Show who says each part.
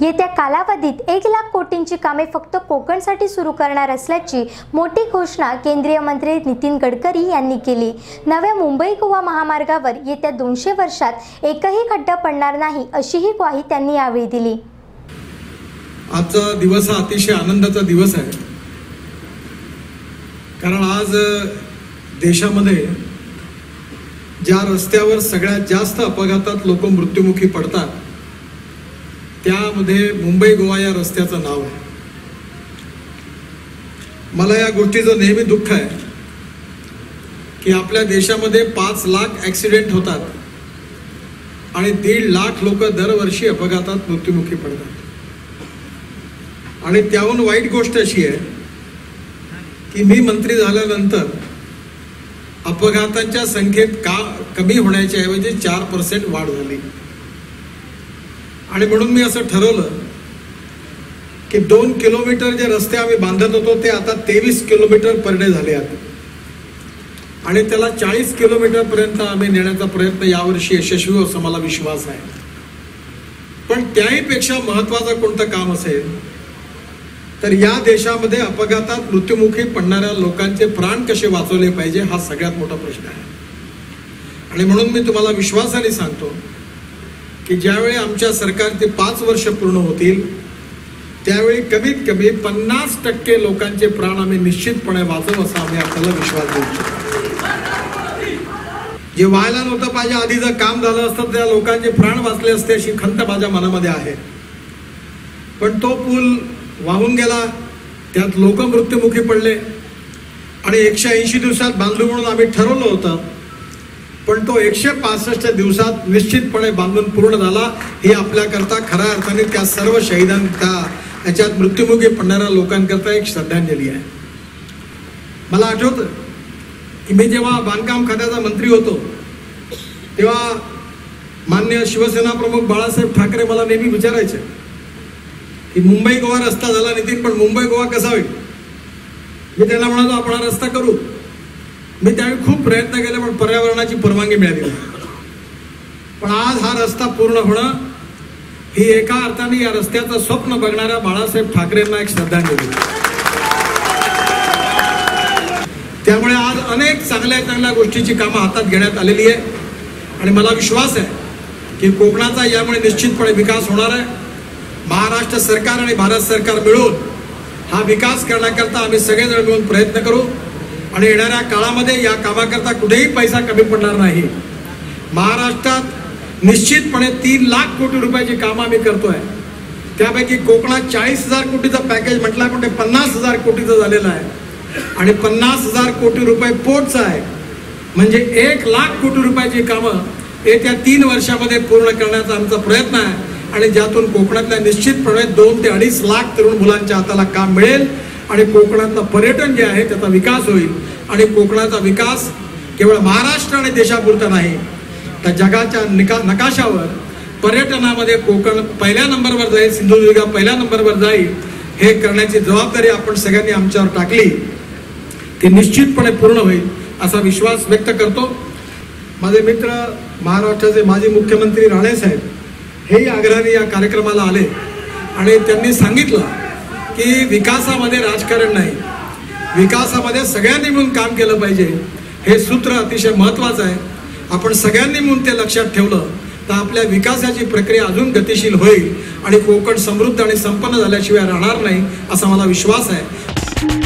Speaker 1: येत्या कालावधीत एक लाख कोटींची कामे फक्त कोकणसाठी सुरू करणार असल्याची मोठी घोषणा केंद्रीय मंत्री नितीन गडकरी यांनी केली. नव्या मुंबई गोवा महामार्गावर येत्या दोनशे वर्षात एकही खड्डा पडणार नाही अशीही ग्वाही त्यांनी यावेळी दिली.
Speaker 2: आजचा दिवस हा अतिशय आनंदाचा दिवस आहे. कारण आज देशामध्ये ज्या रस्त्यावर सगळ्यात जास्त अपघातात लोक मृत्युमुखी पडतात त्यामध्ये मुंबई गोवा या रस्त्याचं नाव आहे. मला या गोष्टीचं नेहमी दुःख आहे की आपल्या देशामध्ये पाच लाख ॲक्सिडेंट होतात आणि दीड लाख लोक दरवर्षी अपघातात मृत्युमुखी पडतात. आणि त्याहून वाईट गोष्ट अशी आहे की मी मंत्री झाल्यानंतर अपघातांच्या संख्येत का कमी होण्याच्या ऐवजी चार पर्सेंट वाढ झाली. आणि म्हणून मी असं ठरवलं की दोन किलोमीटर जे रस्ते आम्ही बांधत होतो ते आता तेवीस किलोमीटर परडे झाले आहेत. आणि त्याला चाळीस किलोमीटर पर्यंत आम्ही नेण्याचा प्रयत्न यावर्षी यशस्वी हो असा मला विश्वास आहे. पण त्याही पेक्षा महत्वाचं कोणतं काम असेल तर या देशामध्ये अपघातात मृत्युमुखी पडणाऱ्या लोकांचे प्राण कसे वाचवले पाहिजे हा सगळ्यात मोठा प्रश्न आहे. आणि म्हणून मी तुम्हाला विश्वासाने सांगतो की ज्यावेळी आमच्या सरकारचे पाच वर्ष पूर्ण होतील त्यावेळी कमीत कमी पन्नास टक्के लोकांचे प्राण आम्ही निश्चितपणे वाचव असा आम्ही आपल्याला विश्वास देऊ शकतो जे व्हायला नव्हतं पाहिजे आधी जर काम झालं असतं त्या लोकांचे प्राण वाचले असते अशी खंत माझ्या मनामध्ये आहे. पण तो पूल वाहून गेला त्यात लोक मृत्युमुखी पडले आणि एकशे ऐंशी दिवसात बांधलो म्हणून आम्ही ठरवलं होतं पण तो एकशे पासष्ट दिवसात निश्चितपणे बांधून पूर्ण झाला. ही आपल्याकरता खऱ्या अर्थाने त्या सर्व शहीदांच्या याच्यात मृत्युमुखी पडणाऱ्या लोकांकरता एक श्रद्धांजली आहे. मला आठवतं की मी जेव्हा बांधकाम खात्याचा मंत्री होतो तेव्हा मान्य शिवसेना प्रमुख बाळासाहेब ठाकरे मला नेहमी विचारायचे की मुंबई गोवा रस्ता झाला नितीन पण मुंबई गोवा कसा होईल? मी त्यांना म्हणालो आपण हा रस्ता करू. मी त्यावेळी खूप प्रयत्न केले पण पर्यावरणाची परवानगी मिळाली नाही. पण आज हा रस्ता पूर्ण होणं ही एका अर्थाने या रस्त्याचं स्वप्न बघणाऱ्या बाळासाहेब ठाकरेंना एक श्रद्धांजली. त्यामुळे आज अनेक चांगल्या चांगल्या गोष्टीची कामं हातात घेण्यात आलेली आहे. आणि मला विश्वास आहे की कोकणाचा यामुळे निश्चितपणे विकास होणार आहे. महाराष्ट्र सरकार आणि भारत सरकार मिळून हा विकास करण्याकरता आम्ही सगळेजण मिळून प्रयत्न करू. आणि येणाऱ्या काळामध्ये या कामाकरता कुठेही पैसा कमी पडणार नाही. महाराष्ट्रात निश्चितपणे तीन लाख कोटी रुपयाची कामं आम्ही करतोय. त्यापैकी कोकणात चाळीस हजार कोटीचं पॅकेज म्हटलं कुठे पन्नास हजार कोटीचं झालेलं आहे. आणि पन्नास हजार कोटी रुपये पोटचं आहे. म्हणजे एक लाख कोटी रुपयाची कामं येत्या तीन वर्षामध्ये पूर्ण करण्याचा आमचा प्रयत्न आहे. आणि ज्यातून कोकणातल्या निश्चितपणे दोन ते अडीच लाख तरुण मुलांच्या हाताला काम मिळेल. आणि कोकणातलं पर्यटन जे आहे त्याचा विकास होईल. आणि कोकणाचा विकास केवळ महाराष्ट्र आणि देशापुरता नाही तर जगाच्या निका नकाशावर पर्यटनामध्ये कोकण पहिल्या नंबरवर जाईल सिंधुदुर्ग पहिल्या नंबरवर जाईल हे करण्याची जबाबदारी आपण सगळ्यांनी आमच्यावर टाकली ती निश्चितपणे पूर्ण होईल असा विश्वास व्यक्त करतो. माझे मित्र महाराष्ट्राचे माजी मुख्यमंत्री राणेसाहेब हेही आग्रहाने या कार्यक्रमाला आले आणि त्यांनी सांगितलं की विकासामध्ये राजकारण नाही. विकासामध्ये सगळ्यांनी मिळून काम केलं पाहिजे. हे सूत्र अतिशय महत्वाचं आहे. आपण सगळ्यांनी मिळून ते लक्षात ठेवलं तर आपल्या विकासाची प्रक्रिया अजून गतिशील होईल आणि कोकण समृद्ध आणि संपन्न झाल्याशिवाय राहणार नाही असा मला विश्वास आहे.